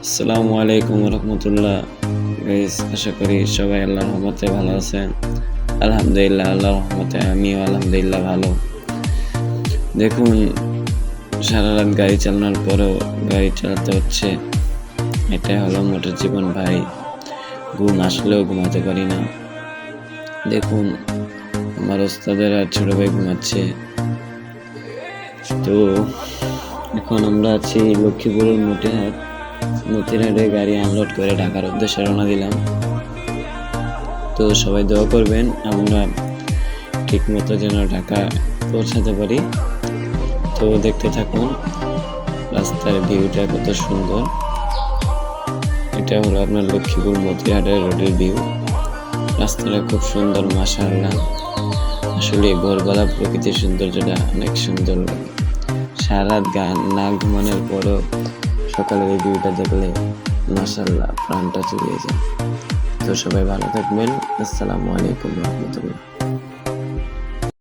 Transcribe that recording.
আসসালামু আলাইকুম রহমতুল্লাহ। আশা করি সবাই আল্লাহর রহমতে ভালো আছেন। আলহামদুলিল্লাহ, আল্লাহর রহমতে আমিও আলহামদুলিল্লাহ ভালো। দেখুন, সারা রাত গাড়ি চালানোর পরেও গাড়ি চালাতে হচ্ছে। এটাই হলো মোটর জীবন ভাই। ঘুম আসলেও ঘুমাতে পারি না। দেখুন, আমার ওস্তাদের আর ছোট ভাই ঘুমাচ্ছে। তো, এখন আমরা আছি লক্ষ্মীপুরের মতিহাট মতিহাটে গাড়ি আনলোড করে ঢাকার উদ্দেশ্যে রওনা দিলাম। তো সবাই দোয়া করবেন, আমরা ঠিক মতো যেন ঢাকা পৌঁছাতে পারি। তো দেখতে থাকুন, রাস্তার ভিউটা কত সুন্দর। এটা হলো আপনার লক্ষ্মীপুর মতিহাটের রোডের ভিউ রাস্তাটা খুব সুন্দর মাসাল্লাহ আসলে ভোরবেলা প্রকৃতির সৌন্দর্যটা অনেক সুন্দর। লাগে সারা গান না ঘুমানোর পরও সকালের এই ভিউটা দেখলে মাসাল্লাহ প্রাণটা চলে যায়। তো সবাই ভালো থাকবেন। আসসালামু আলাইকুম রহমতুল্লাহ।